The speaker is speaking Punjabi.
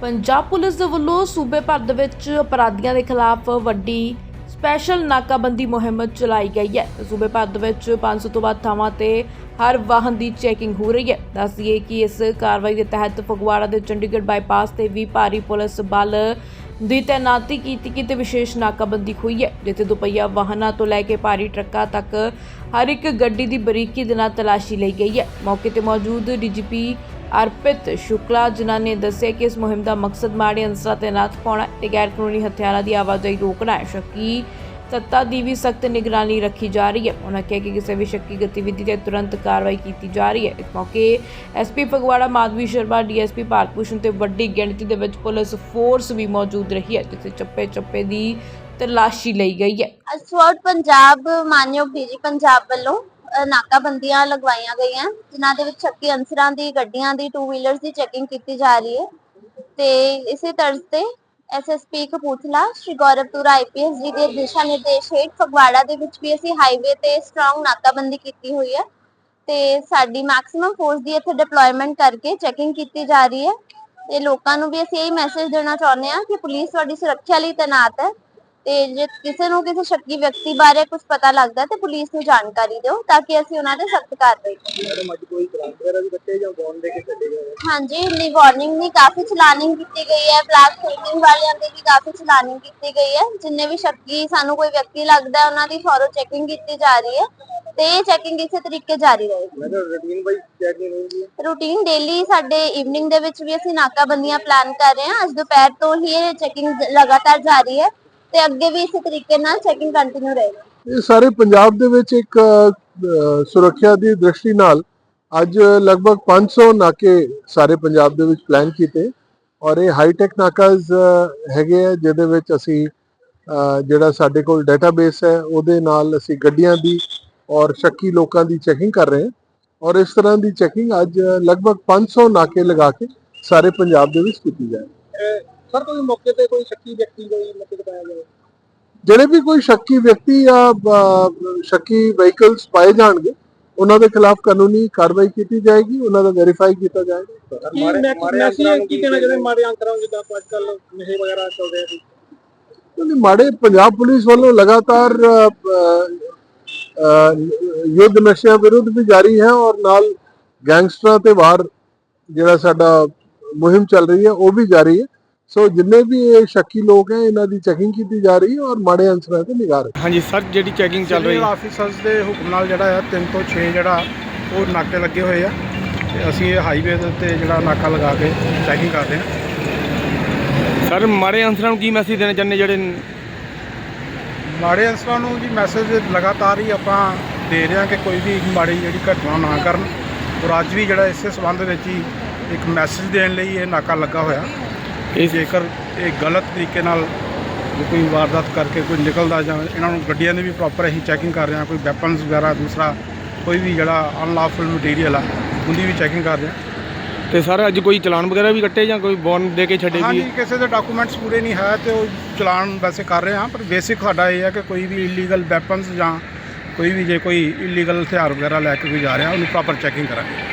ਪੰਜਾਬ ਪੁਲਿਸ ਦੇ ਵੱਲੋਂ ਸੂਬੇ ਭਰ ਦੇ ਵਿੱਚ ਅਪਰਾਧੀਆਂ ਦੇ ਖਿਲਾਫ ਵੱਡੀ ਸਪੈਸ਼ਲ ਨਾਕਾਬੰਦੀ ਮੁਹਿੰਮ ਚਲਾਈ ਗਈ ਹੈ। ਸੂਬੇ ਭਰ ਦੇ ਵਿੱਚ 500 ਤੋਂ ਵੱਧ ਥਾਵਾਂ ਤੇ ਹਰ ਵਾਹਨ ਦੀ ਚੈਕਿੰਗ ਹੋ ਰਹੀ ਹੈ। ਦੱਸ ਦਈਏ ਕਿ ਇਸ ਕਾਰਵਾਈ ਦੇ ਤਹਿਤ ਫਗਵਾੜਾ ਦੇ ਚੰਡੀਗੜ੍ਹ ਬਾਈਪਾਸ ਤੇ ਵੀ ਭਾਰੀ ਪੁਲਿਸ ਬਲ ਦੀ ਤੈਨਾਤੀ ਕੀਤੀ ਕੀਤੀ ਵਿਸ਼ੇਸ਼ ਨਾਕਾਬੰਦੀ ਹੋਈ ਹੈ। ਜਿੱਥੇ ਦੁਪਹੀਆ ਵਾਹਨਾਂ ਤੋਂ ਲੈ ਕੇ ਭਾਰੀ ਟਰੱਕਾਂ ਤੱਕ ਹਰ ਇੱਕ ਗੱਡੀ ਦੀ ਬਰੀਕੀ ਦੇ ਨਾਲ ਤਲਾਸ਼ੀ ਲਈ ਗਈ ਹੈ। ਮੌਕੇ ਤੇ ਮੌਜੂਦ ਡੀਜੀਪੀ ਅਰਪਿਤ ਸ਼ੁਕਲਾ, ਜਿਨ੍ਹਾਂ ਨੇ ਦੱਸਿਆ ਕਿ ਇਸ ਮੁਹਿੰਮ ਦਾ ਮਕਸਦ ਮਾੜੇ ਅੰਸਰਾਂ ਤੇ ਨਾਥ ਪਾਉਣਾ ਤੇ ਗੈਰ ਕਾਨੂੰਨੀ ਹਥਿਆਰਾਂ ਦੀ ਆਵਾਜਾਈ ਰੋਕਣਾ ਹੈ। ਸ਼ੱਕੀ ਸੱਤਾ ਦੀ ਵੀ ਸਖਤ ਨਿਗਰਾਨੀ ਰੱਖੀ ਜਾ ਰਹੀ ਹੈ। ਉਹਨਾਂ ਕਿਹਾ ਕਿ ਕਿਸੇ ਵੀ ਸ਼ੱਕੀ ਗਤੀਵਿਧੀ ਤੇ ਤੁਰੰਤ ਕਾਰਵਾਈ ਕੀਤੀ ਜਾ ਰਹੀ ਹੈ। ਇਸ ਮੌਕੇ ਐਸਪੀ ਫਗਵਾੜਾ, ਮਾਧਵੀ ਸ਼ਰਮਾ, ਡੀਐਸਪੀ ਭਾਰਤ ਭੂਸ਼ਣ ਤੇ ਵੱਡੀ ਗਿਣਤੀ ਦੇ ਵਿੱਚ ਪੁਲਿਸ ਫੋਰਸ ਵੀ ਮੌਜੂਦ ਰਹੀ ਹੈ, ਜਿੱਥੇ ਚੱਪੇ ਚੱਪੇ ਦੀ ਤਲਾਸ਼ੀ ਲਈ ਗਈ ਹੈ। ਅਸਫੋਰਡ ਪੰਜਾਬ, ਮਾਨਯੋਗ ਡੀਜੀ ਪੰਜਾਬ ਵੱਲੋਂ ਨਾਕਾਬੰਦੀਆਂ ਲਗਵਾਈਆਂ ਗਈਆਂ, ਜਿਨ੍ਹਾਂ ਦੇ ਵਿੱਚ ਸ਼ੱਕੀ ਅਨਸਰਾਂ ਦੀ, ਗੱਡੀਆਂ ਦੀ ਟੂ ਵੀਲਰਸ ਦੀ ਚੈਕਿੰਗ ਕੀਤੀ ਜਾ ਰਹੀ ਹੈ। ਤੇ ਇਸੇ ਤਰ੍ਹਾਂ ਤੇ ਐਸਐਸਪੀ ਕਪੂਰਥਲਾ, ਸ਼੍ਰੀ ਗੌਰਵ ਆਈਪੀਐਸ ਜੀ ਦੇ ਦਿਸ਼ਾ ਨਿਰਦੇਸ਼ ਹੇਠ ਫਗਵਾੜਾ ਦੇ ਵਿੱਚ ਵੀ ਅਸੀਂ ਹਾਈਵੇ ਤੇ ਸਟਰੋਂਗ ਨਾਕਾਬੰਦੀ ਕੀਤੀ ਹੋਈ ਹੈ। ਤੇ ਸਾਡੀ ਮੈਕਸਿਮਮ ਫੋਰਸ ਦੀ ਇੱਥੇ ਡਿਪਲੋਇਮੈਂਟ ਕਰਕੇ ਚੈਕਿੰਗ ਕੀਤੀ ਜਾ ਰਹੀ ਹੈ। ਤੇ ਲੋਕਾਂ ਨੂੰ ਵੀ ਅਸੀਂ ਇਹ ਮੈਸੇਜ ਦੇਣਾ ਚਾਹੁੰਦੇ ਹਾਂ ਕਿ ਪੁਲਿਸ ਤੁਹਾਡੀ ਸੁਰੱਖਿਆ ਲਈ ਤੈਨਾਤ ਹੈ। ਤੇ ਜੇ ਕਿਸੇ ਨੂੰ ਕਿਸੇ ਸ਼ੱਕੀ ਵਿਅਕਤੀ ਬਾਰੇ ਕੁਝ ਪਤਾ ਲੱਗਦਾ ਤੇ ਪੁਲਿਸ ਨੂੰ ਜਾਣਕਾਰੀ ਦਿਓ ਤਾਂ ਕਿ ਅਸੀਂ ਉਹਨਾਂ ਤੇ ਸਖਤ ਕਾਰਵਾਈ ਕਰੀਏ। ਮੈਡਮ ਅੱਜ ਕੋਈ ਗ੍ਰਾਂਟ ਵਗੈਰਾ ਵੀ ਕੱਟੇ ਜਾਂ ਬੌਨ ਦੇ ਕੇ ਕੱਟੇ ਗਏ? ਹਾਂਜੀ ਇੰਨੀ ਵਾਰਨਿੰਗ ਦੀ ਕਾਫੀ ਚਲਾਨਿੰਗ ਕੀਤੀ ਗਈ ਹੈ ਬਲੈਕ ਫਿਲਮਿੰਗ ਵਾਲਿਆਂ ਦੀ ਵੀ ਕਾਫੀ ਚਲਾਨਿੰਗ ਕੀਤੀ ਗਈ ਹੈ। ਜਿੰਨੇ ਵੀ ਸ਼ੱਕੀ ਸਾਨੂੰ ਕੋਈ ਵਿਅਕਤੀ ਲੱਗਦਾ ਹੈ ਉਹਨਾਂ ਦੀ ਫੋਰੋ ਚੈਕਿੰਗ ਕੀਤੀ ਜਾ ਰਹੀ ਹੈ ਤੇ ਇਹ ਚੈਕਿੰਗ ਇਸੇ ਤਰੀਕੇ ਜਾਰੀ ਰਹੇਗੀ। ਮੈਂ ਤਾਂ ਰੂਟੀਨ ਵਾਈਜ਼ ਚੈਕਿੰਗ ਹੋਊਗੀ। ਰੂਟੀਨ ਡੇਲੀ ਸਾਡੇ ਈਵਨਿੰਗ ਦੇ ਵਿੱਚ ਵੀ ਅਸੀਂ ਨਾਕਾਬੰਦੀਆਂ ਪਲਾਨ ਕਰ ਰਹੇ ਹਾਂ। ਅੱਜ ਦੁਪਹਿਰ ਤੋਂ ਹੀ ਇਹ ਚੈਕਿੰਗ ਲਗਾਤਾਰ ਜਾਰੀ ਹੈ। ਤੇ ਅੱਗੇ ਵੀ ਇਸੇ ਤਰੀਕੇ ਨਾਲ ਚੈਕਿੰਗ ਕੰਟੀਨਿਊ ਰਹੇਗੀ। ਇਹ ਸਾਰੇ ਪੰਜਾਬ ਦੇ ਵਿੱਚ ਇੱਕ ਸੁਰੱਖਿਆ ਦੀ ਦ੍ਰਿਸ਼ਟੀ ਨਾਲ ਅੱਜ ਲਗਭਗ 500 ਨਾਕੇ ਸਾਰੇ ਪੰਜਾਬ ਦੇ ਵਿੱਚ ਪਲਾਨ ਕੀਤੇ ਔਰ ਇਹ ਹਾਈਟੈਕ ਨਾਕਾਜ਼ ਅ, ਹੈਗੇ ਆ ਜਿਹਦੇ ਵਿੱਚ ਅਸੀਂ ਜਿਹੜਾ ਸਾਡੇ ਕੋਲ ਡਾਟਾਬੇਸ ਹੈ ਉਹਦੇ ਨਾਲ ਅਸੀਂ ਗੱਡੀਆਂ ਦੀ ਔਰ ਸ਼ੱਕੀ ਲੋਕਾਂ ਦੀ ਚੈਕਿੰਗ ਕਰ ਰਹੇ ਹਾਂ ਔਰ ਇਸ ਤਰ੍ਹਾਂ ਦੀ ਚੈਕਿੰਗ ਅੱਜ ਲਗਭਗ 500 ਨਾਕੇ ਲਗਾ ਕੇ ਸਾਰੇ ਪੰਜਾਬ ਦੇ ਵਿੱਚ ਕੀਤੀ ਜਾਏ ਸਰ ਕੋਈ ਮੌਕੇ ਤੇ ਕੋਈ ਸ਼ੱਕੀ ਵਿਅਕਤੀ ਕੋਈ ਤੇ ਪਾਇਆ ਜਾਵੇ। ਜਿਹੜੇ ਵੀ ਕੋਈ ਸ਼ੱਕੀ ਵਿਅਕਤੀ ਜਾਂ ਸ਼ੱਕੀ ਵਹੀਕਲਸ ਪਾਏ ਜਾਣਗੇ ਉਹਨਾਂ ਦੇ ਖਿਲਾਫ ਕਾਨੂੰਨੀ ਕਾਰਵਾਈ ਕੀਤੀ ਜਾਏਗੀ ਉਹਨਾਂ ਦਾ ਵੈਰੀਫਾਈ ਕੀਤਾ ਜਾਏਗਾ। ਕੀ ਮੈਸੇਜ ਕੀ ਕਹਿਣਾ ਚਾਹੁੰਦੇ ਮਾੜੇ ਅੰਕਰਾਂ ਨੂੰ ਜਿੱਦਾਂ ਅੱਜ ਕੱਲ ਨਸ਼ੇ ਵਗੈਰਾ ਚੱਲਦੇ ਆ ਜੀ ਕਿਉਂਕਿ ਮਾੜੇ ਪੰਜਾਬ ਪੁਲਿਸ ਵੱਲੋਂ ਲਗਾਤਾਰ ਯੁੱਧ ਨਸ਼ਿਆਂ ਵਿਰੁੱਧ ਵੀ ਜਾਰੀ ਹੈ ਔਰ ਨਾਲ ਗੈਂਗਸਟਰਾਂ ਤੇ ਵਾਰ ਜਿਹੜਾ ਸਾਡਾ ਮੁਹਿੰਮ ਚੱਲ ਰਹੀ ਹੈ ਉਹ ਵੀ ਜਾਰੀ ਹੈ। ਸੋ ਜਿੰਨੇ ਵੀ ਇਹ ਸ਼ੱਕੀ ਲੋਕ ਹੈ ਇਹਨਾਂ ਦੀ ਚੈਕਿੰਗ ਕੀਤੀ ਜਾ ਰਹੀ ਹੈ ਔਰ ਮਾੜੇ ਅੰਸਰਾਂ ਤੇ ਨਿਗਾਹ ਰੱਖੀ। ਹਾਂਜੀ ਸਰ ਜਿਹੜੀ ਚੈਕਿੰਗ ਚੱਲ ਰਹੀ ਸਿਵਲ ਆਫੀਸਰਸ ਦੇ ਹੁਕਮ ਨਾਲ ਜਿਹੜਾ ਆ 3 ਤੋਂ 6 ਜਿਹੜਾ ਉਹ ਨਾਕੇ ਲੱਗੇ ਹੋਏ ਆ। ਤੇ ਅਸੀਂ ਇਹ ਹਾਈਵੇ ਦੇ ਉੱਤੇ ਜਿਹੜਾ ਨਾਕਾ ਲਗਾ ਕੇ ਚੈਕਿੰਗ ਕਰਦੇ ਹਾਂ। ਸਰ ਮਾੜੇ ਅਨਸਰਾਂ ਨੂੰ ਕੀ ਮੈਸੇਜ ਦੇਣਾ ਚਾਹੁੰਦੇ ਜਿਹੜੇ ਮਾੜੇ ਅਨਸਰਾਂ ਨੂੰ ਜੀ ਮੈਸੇਜ ਲਗਾਤਾਰ ਹੀ ਆਪਾਂ ਦੇ ਰਹੇ ਹਾਂ ਕਿ ਕੋਈ ਵੀ ਮਾੜੀ ਜਿਹੜੀ ਘਟਨਾ ਨਾ ਕਰਨ। ਔਰ ਅੱਜ ਵੀ ਜਿਹੜਾ ਇਸੇ ਸੰਬੰਧ ਵਿੱਚ ਹੀ ਇੱਕ ਮੈਸੇਜ ਦੇਣ ਲਈ ਇਹ ਨਾਕਾ ਲੱਗਾ ਹੋਇਆ। ਕਿ ਜੇਕਰ ਇਹ ਗਲਤ ਤਰੀਕੇ ਨਾਲ ਜੇ ਕੋਈ ਵਾਰਦਾਤ ਕਰਕੇ ਕੋਈ ਨਿਕਲਦਾ ਜਾਂ ਇਹਨਾਂ ਨੂੰ ਗੱਡੀਆਂ ਦੀ ਵੀ ਪ੍ਰੋਪਰ ਅਸੀਂ ਚੈਕਿੰਗ ਕਰ ਰਹੇ ਹਾਂ ਕੋਈ ਵੈਪਨਸ ਵਗੈਰਾ ਦੂਸਰਾ ਕੋਈ ਵੀ ਜਿਹੜਾ ਅਨਲਾਫੁਲ ਮਟੀਰੀਅਲ ਆ ਉਹਦੀ ਵੀ ਚੈਕਿੰਗ ਕਰ ਰਹੇ ਹਾਂ। ਤੇ ਸਰ ਅੱਜ ਕੋਈ ਚਲਾਨ ਵਗੈਰਾ ਵੀ ਕੱਟੇ ਜਾਂ ਕੋਈ ਬੌਨ ਦੇ ਕੇ ਛੱਡੇ ਹਾਂਜੀ ਵੀ? ਕਿਸੇ ਦੇ ਡਾਕੂਮੈਂਟਸ ਪੂਰੇ ਨਹੀਂ ਹੈ ਤੇ ਉਹ ਚਲਾਨ ਵੈਸੇ ਕਰ ਰਹੇ ਹਾਂ ਪਰ ਬੇਸਿਕ ਸਾਡਾ ਇਹ ਹੈ ਕਿ ਕੋਈ ਵੀ ਇਲੀਗਲ ਵੈਪਨਸ ਜਾਂ ਕੋਈ ਵੀ ਜੇ ਕੋਈ ਇਲੀਗਲ ਹਥਿਆਰ ਵਗੈਰਾ ਲੈ ਕੇ ਕੋਈ ਜਾ ਰਿਹਾ ਉਹਨੂੰ ਪ੍ਰੋਪਰ ਚੈਕਿੰਗ ਕਰਾਂਗੇ।